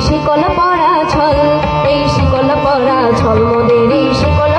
শিকল পরা ছল এই শিকল পরা ছল মোদের শিকল